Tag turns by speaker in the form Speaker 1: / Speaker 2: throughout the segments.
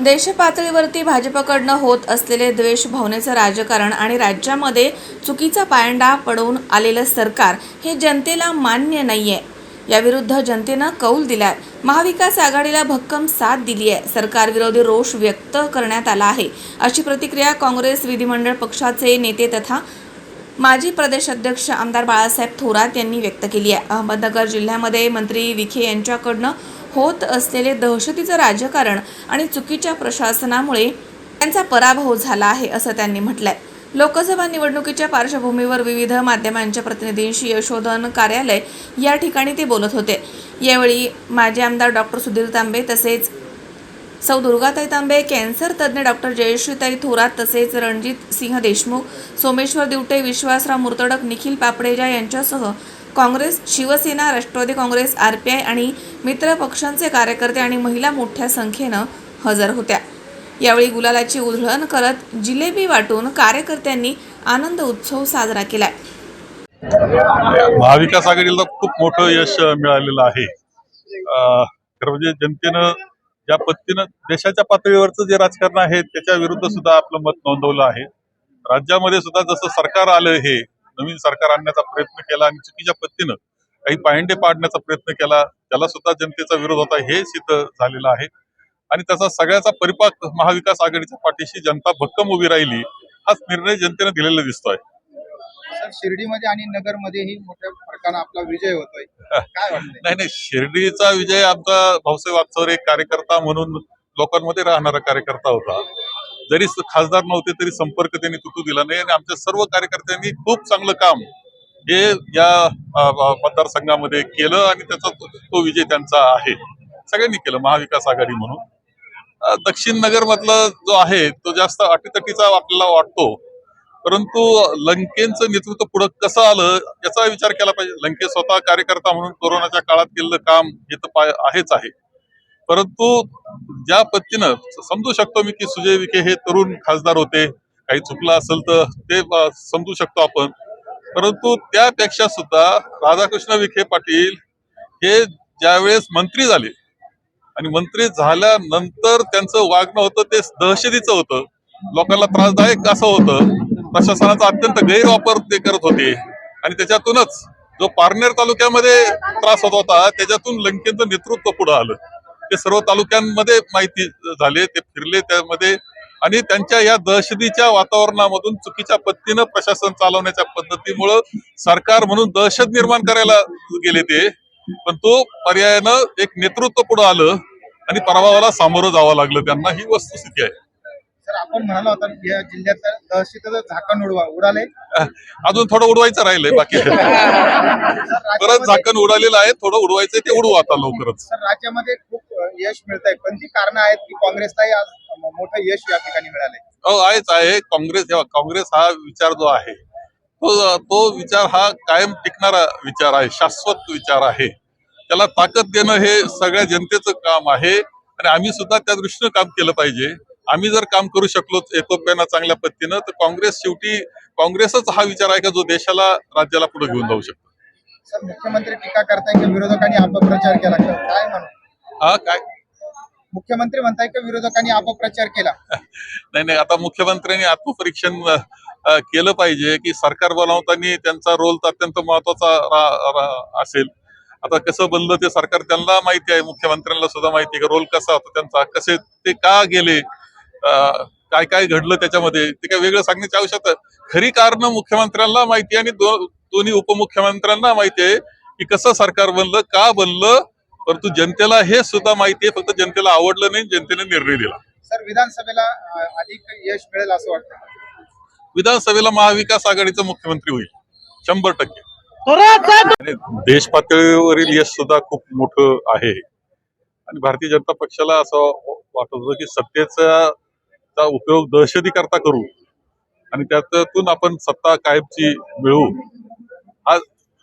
Speaker 1: देशपातळीवरती भाजपकडनं होत असलेले द्वेष भावनेचं राजकारण आणि राज्यामध्ये चुकीचा पायंडा पडवून आलेलं सरकार हे जनतेला मान्य नाहीये. याविरुद्ध जनतेनं कौल दिलाय. महाविकास आघाडीला भक्कम साथ दिली आहे सरकारविरोधी रोष व्यक्त करण्यात आला आहे. अशी प्रतिक्रिया काँग्रेस विधिमंडळ पक्षाचे नेते तथा माजी प्रदेश अध्यक्ष आमदार बाळासाहेब थोरात यांनी व्यक्त केली आहे. अहमदनगर जिल्ह्यामध्ये मंत्री विखे यांच्याकडनं होत असलेले दहशतीचं राजकारण आणि चुकीच्या प्रशासनामुळे त्यांचा पराभव झाला आहे असं त्यांनी म्हटलंय. लोकसभा निवडणुकीच्या पार्श्वभूमीवर विविध माध्यमांच्या प्रतिनिधींशी यशोधन कार्यालय या ठिकाणी ते बोलत होते. यावेळी माजी आमदार डॉक्टर सुधीर तांबे तसेच सौ दुर्गाताई तांबे कॅन्सर तज्ज्ञ डॉक्टर जयश्रीताई थोरात तसेच रणजित सिंह देशमुख सोमेश्वर दिवटे विश्वासराव मुर्तडक निखिल पापडेजा यांच्यासह Congress Shiv Sena Rashtravadi Congress R P I आणि मित्र पक्षांचे कार्यकर्ते आणि महिला मोठ्या संख्येनं हजर होत्या. यावेळी गुलालाची उधळण करत जिलेबी वाटून कार्यकर्त्यांनी आनंद उत्सव साजरा केलाय.
Speaker 2: महाविकास आघाडीला खूप मोठं यश मिळालेलं आहे. खरं म्हणजे जनतेनं ज्या पद्धतीनं देशाच्या पातळीवरचं जे राजकारण आहे त्याच्या विरुद्ध सुद्धा आपलं मत नोंदवलं आहे. राज्यामध्ये सुद्धा जसं सरकार आलं हे नवीन सरकार आणण्याचा प्रयत्न केला आणि चुकीच्या पद्धतीनं काही पायंडे पाडण्याचा प्रयत्न केला त्याला सुद्धा जनतेचा विरोध होता हे सिद्ध झालेलं आहे. आणि त्याचा सगळ्याचा परिपाक महाविकास आघाडीच्या पाठीशी जनता भक्कम उभी राहिली हाच निर्णय जनतेनं दिलेला दिसतोय.
Speaker 3: शिर्डीमध्ये आणि नगरमध्येही मोठ्या फरकानं आपला विजय होतोय. काय
Speaker 2: नाही नाही शिर्डीचा विजय आमचा भाऊसाहेब वागचौरे एक कार्यकर्ता म्हणून लोकांमध्ये राहणारा कार्यकर्ता होता. जरी खासदार नव्हते तरी संपर्क त्यांनी तुटू दिला नाही आणि आमच्या सर्व कार्यकर्त्यांनी खूप चांगलं काम हे या मतदारसंघामध्ये केलं आणि त्याचा तो- विजय त्यांचा आहे. सगळ्यांनी केलं महाविकास आघाडी म्हणून. दक्षिण नगर मधला जो आहे तो जास्त अटीतटीचा आपल्याला वाटतो. परंतु लंकेचं नेतृत्व पुढे कसं आलं याचा विचार केला पाहिजे. लंके स्वतः कार्यकर्ता म्हणून कोरोनाच्या काळात केलेलं काम हे तर पाय- आहेच आहे. परंतु ज्या पद्धतीनं समजू शकतो मी की सुजय विखे हे तरुण खासदार होते काही चुकलं असेल तर ते समजू शकतो आपण. परंतु त्यापेक्षा सुद्धा राधाकृष्ण विखे पाटील हे ज्यावेळेस मंत्री झाले आणि मंत्री झाल्यानंतर त्यांचं वागणं होतं ते दहशतीचं होतं. लोकांना त्रासदायक असं होतं. प्रशासनाचा अत्यंत गैरवापर ते करत होते. आणि त्याच्यातूनच जो पारनेर तालुक्यामध्ये त्रास होत होता त्याच्यातून लंकेचं नेतृत्व पुढे आलं. ते सर्व तालुक्यांमध्ये माहिती झाले ते फिरले त्यामध्ये. आणि त्यांच्या या दहशतीच्या वातावरणामधून चुकीच्या पद्धतीनं प्रशासन चालवण्याच्या पद्धतीमुळं सरकार म्हणून दहशत निर्माण करायला गेले ते. पण तो पर्यायानं एक नेतृत्व पुढे आलं आणि पराभवाला सामोरं जावं लागलं त्यांना. ही वस्तुस्थिती आहे.
Speaker 3: सर आपण म्हणाला होता या जिल्ह्यात दहशतीचं झाकण उडवा उडाले
Speaker 2: अजून थोडं उडवायचं राहिलंय बाकी. परत झाकण उडालेलं आहे थोडं उडवायचंय ते उडवू आता लवकरच.
Speaker 3: राज्यामध्ये यश मिळत आहे पण ती कारण आहेत की काँग्रेसलाही आज मोठं यश या ठिकाणी मिळालंय.
Speaker 2: हो आहेच आहे. काँग्रेस हे काँग्रेस हा विचार जो आहे तो तो विचार हा कायम टिकणारा विचार आहे शाश्वत विचार आहे. त्याला ताकद देणं हे सगळ्या जनतेचं काम आहे. आणि आम्ही सुद्धा त्या दृष्टीनं काम केलं पाहिजे. आम्ही जर काम करू शकलो एकोप्यानं चांगल्या पद्धतीनं तर काँग्रेस शेवटी काँग्रेसच हा विचार आहे का जो देशाला राज्याला पुढे घेऊन जाऊ शकतो?
Speaker 3: सर मुख्यमंत्री टीका करताय की विरोधकांनी अपप्रचार केला. काय म्हणू?
Speaker 2: हा काय?
Speaker 3: मुख्यमंत्री म्हणताय की विरोधकांनी अपप्रचार केला?
Speaker 2: नाही नाही आता मुख्यमंत्र्यांनी आत्मपरीक्षण केलं पाहिजे की सरकार बनवताना त्यांचा रोल तर अत्यंत महत्त्वाचा असेल. आता कसं बनलं ते सरकार त्यांना माहिती आहे मुख्यमंत्र्यांना सुद्धा माहिती आहे की रोल कसा होता त्यांचा कसे ते का गेले काय काय घडलं त्याच्यामध्ये ते काय वेगळं सांगण्याची आवश्यकता खरी कारण मुख्यमंत्र्यांना माहिती आहे आणि दोन्ही उपमुख्यमंत्र्यांना माहिती आहे की कसं सरकार बनलं का बनलं परंतु जनतेला हे सुद्धा माहिती आहे फक्त जनतेला आवडलं नाही जनतेने निर्णय दिला.
Speaker 3: सर विधानसभेला अधिक यश मिळेल असं वाटतं?
Speaker 2: विधानसभेला महाविकास आघाडीचा मुख्यमंत्री होईल शंभर टक्के. देश पातळीवरील यश सुद्धा खूप मोठं आहे. आणि भारतीय जनता पक्षाला असं वाटत होतं की सत्तेचा चा उपयोग दहशती करता करू आणि त्यातून आपण सत्ता कायमची मिळवू. हा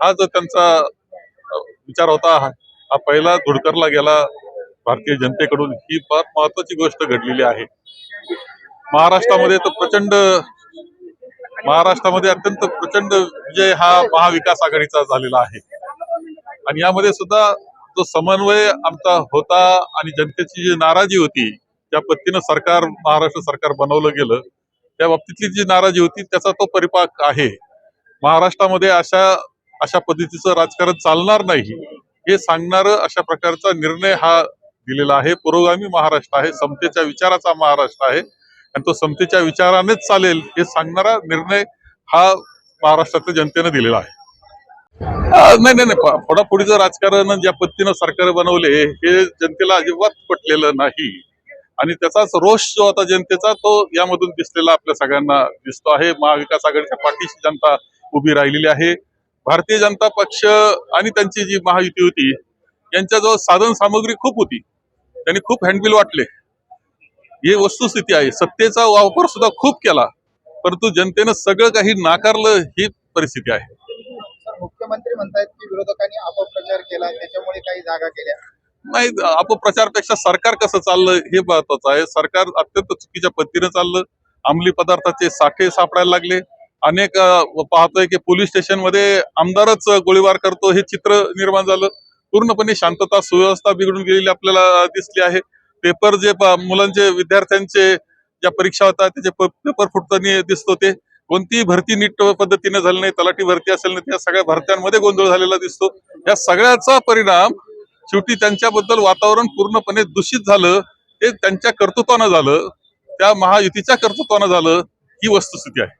Speaker 2: हा जो त्यांचा विचार होता हा पहिला धुडकरला गेला भारतीय जनतेकडून. ही फार महत्वाची गोष्ट घडलेली आहे. महाराष्ट्रामध्ये तर प्रचंड महाराष्ट्रामध्ये अत्यंत प्रचंड विजय हा महाविकास आघाडीचा झालेला आहे. आणि यामध्ये सुद्धा जो समन्वय आमचा होता आणि जनतेची जी नाराजी होती त्या पद्धतीनं सरकार महाराष्ट्र सरकार बनवलं गेलं त्या बाबतीतली जी नाराजी होती त्याचा तो परिपाक आहे. महाराष्ट्रामध्ये अशा अशा पद्धतीचं राजकारण चालणार नाही. हे सांगणारं अशा प्रकारचा निर्णय हा दिलेला आहे. पुरोगामी महाराष्ट्र आहे. समतेच्या विचाराचा महाराष्ट्र आहे. आणि तो समतेच्या विचारानेच चालेल हे सांगणारा निर्णय हा महाराष्ट्रातल्या जनतेने दिलेला आहे. नाही नाही नाही. प- फोडाफोडीचं राजकारण ज्या पद्धतीनं सरकार बनवले हे जनतेला अजिबात पटलेलं नाही. आणि त्याचाच रोष जो आता जनतेचा तो यामधून दिसलेला आपल्या सगळ्यांना दिसतो आहे. महाविकास आघाडीच्या पाठीशी जनता उभी राहिलेली आहे. भारतीय जनता पक्ष आणि त्यांची जी महायुती होती यांच्याजवळ साधन सामग्री खूप होती. त्यांनी खूप हँडबिल वाटले. ही वस्तुस्थिती आहे. सत्तेचा वापर सुद्धा खूप केला. परंतु जनतेनं सगळं काही नाकारलं ही परिस्थिती आहे.
Speaker 3: मुख्यमंत्री म्हणतायत की विरोधकांनी अपप्रचार केला. त्याच्यामुळे काही जागा केल्या
Speaker 2: नाही अपप्रचारपेक्षा सरकार कसं चाललं हे महत्वाचं आहे. सरकार अत्यंत चुकीच्या पद्धतीने चाललं. अंमली पदार्थाचे साठे सापडायला लागले. अनेक पाहतोय की पोलीस स्टेशनमध्ये आमदारच गोळीबार करतो हे चित्र निर्माण झालं. पूर्णपणे शांतता सुव्यवस्था बिघडून गेलेली आपल्याला दिसली आहे. पेपर जे मुलांचे विद्यार्थ्यांचे ज्या परीक्षा होतात त्याचे पेपर फुटताना दिसतो ते. कोणतीही भरती नीट पद्धतीने झाली नाही तलाठी भरती असेल नाही त्या सगळ्या भरत्यांमध्ये गोंधळ झालेला दिसतो. या सगळ्याचा परिणाम शेवटी त्यांच्याबद्दल वातावरण पूर्णपणे दूषित झालं. ते त्यांच्या कर्तृत्वानं झालं. त्या महायुतीच्या कर्तृत्वानं झालं. ही वस्तुस्थिती आहे.